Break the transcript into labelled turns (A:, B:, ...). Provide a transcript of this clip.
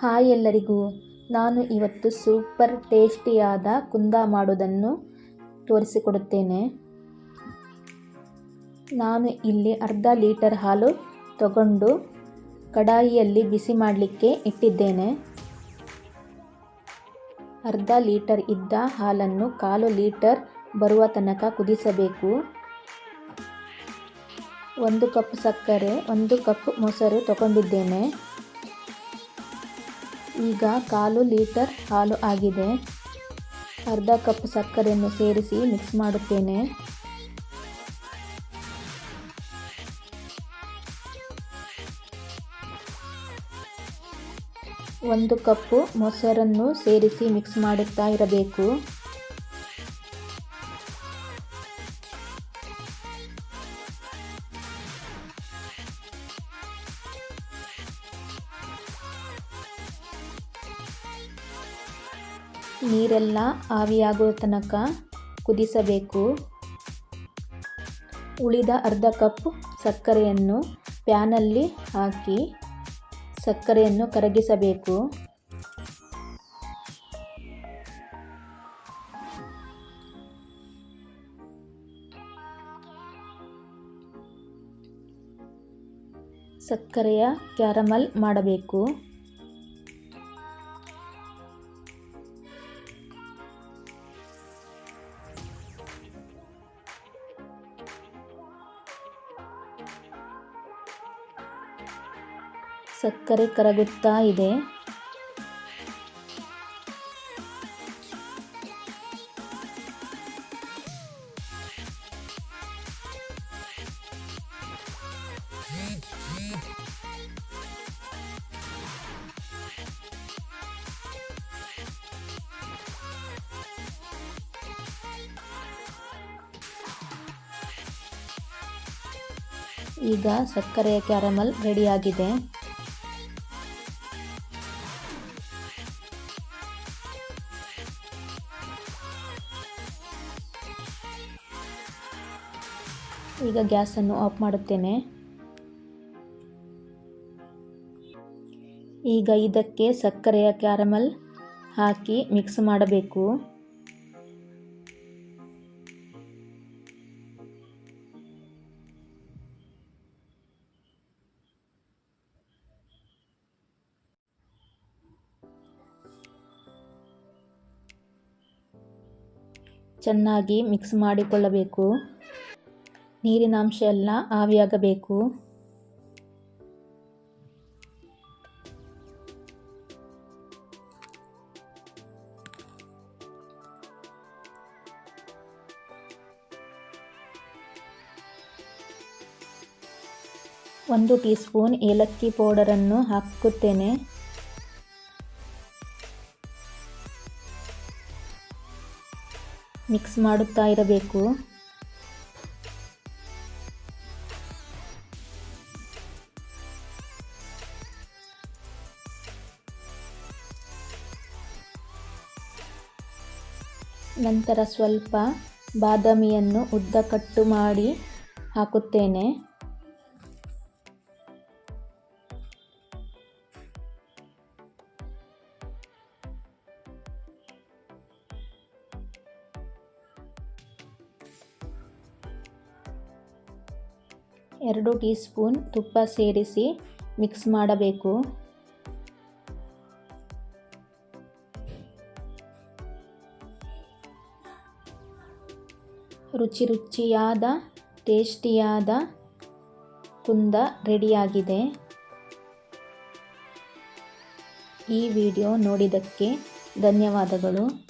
A: Hi ಎಲ್ಲರಿಗೂ. ನಾನು ಇವತ್ತು ಸೂಪರ್ ಟೇಸ್ಟಿಯಾದ ಕುಂದ ಮಾಡೋದನ್ನು ತೋರಿಸಿಕೊಡುತ್ತೇನೆ. ನಾನು ಇಲ್ಲಿ ಅರ್ಧ ಲೀಟರ್ ಹಾಲು ತಗೊಂಡು ಕಡಾಯಿಯಲ್ಲಿ ಬಿಸಿ ಮಾಡಲಿಕ್ಕೆ ಇಟ್ಟಿದ್ದೇನೆ. ಅರ್ಧ ಲೀಟರ್ ಇದ್ದ ಹಾಲನ್ನು ಕಾಲು ಲೀಟರ್ ಬರುವ ತನಕ ಕುದಿಸಬೇಕು. ಒಂದು ಕಪ್ ಸಕ್ಕರೆ, ಒಂದು ಕಪ್ ಮೊಸರು ತಗೊಂಡಿದ್ದೇನೆ. ಈಗ ಕಾಲು ಲೀಟರ್ ಹಾಲು ಆಗಿದೆ. ಅರ್ಧ ಕಪ್ ಸಕ್ಕರೆಯನ್ನು ಸೇರಿಸಿ ಮಿಕ್ಸ್ ಮಾಡುತ್ತೇನೆ. ಒಂದು ಕಪ್ಪು ಮೊಸರನ್ನು ಸೇರಿಸಿ ಮಿಕ್ಸ್ ಮಾಡುತ್ತಾ ಇರಬೇಕು. ನೀರೆಲ್ಲ ಆವಿಯಾಗೋ ತನಕ ಕುದಿಸಬೇಕು. ಉಳಿದ ಅರ್ಧ ಕಪ್ ಸಕ್ಕರೆಯನ್ನು ಪ್ಯಾನಲ್ಲಿ ಹಾಕಿ ಸಕ್ಕರೆಯನ್ನು ಕರಗಿಸಬೇಕು. ಸಕ್ಕರೆಯ ಕ್ಯಾರಮಲ್ ಮಾಡಬೇಕು. ಸಕ್ಕರೆ ಕರಗುತ್ತಾ ಇದೆ. ಈಗ ಸಕ್ಕರೆಯ ಕ್ಯಾರಮಲ್ ರೆಡಿಯಾಗಿದೆ. ಈಗ ಗ್ಯಾಸನ್ನು ಆಫ್ ಮಾಡುತ್ತೇನೆ. ಈಗ ಇದಕ್ಕೆ ಸಕ್ಕರೆಯ ಕ್ಯಾರಮಲ್ ಹಾಕಿ ಮಿಕ್ಸ್ ಮಾಡಬೇಕು. ಚೆನ್ನಾಗಿ ಮಿಕ್ಸ್ ಮಾಡಿಕೊಳ್ಳಬೇಕು. ನೀರಿನಾಂಶ ಎಲ್ಲ ಆವಿಯಾಗಬೇಕು. ಒಂದು ಟೀ ಸ್ಪೂನ್ ಏಲಕ್ಕಿ ಪೌಡರನ್ನು ಹಾಕುತ್ತೇನೆ. ಮಿಕ್ಸ್ ಮಾಡುತ್ತಾ ಇರಬೇಕು. ನಂತರ ಸ್ವಲ್ಪ ಬಾದಾಮಿಯನ್ನು ಉದ್ದ ಕಟ್ಟು ಮಾಡಿ ಹಾಕುತ್ತೇನೆ. ಎರಡು ಟೀ ಸ್ಪೂನ್ ತುಪ್ಪ ಸೇರಿಸಿ ಮಿಕ್ಸ್ ಮಾಡಬೇಕು. ರುಚಿ ರುಚಿಯಾದ ಟೇಸ್ಟಿಯಾದ ಕುಂದ ರೆಡಿಯಾಗಿದೆ. ಈ ವಿಡಿಯೋ ನೋಡಿದ್ದಕ್ಕೆ ಧನ್ಯವಾದಗಳು.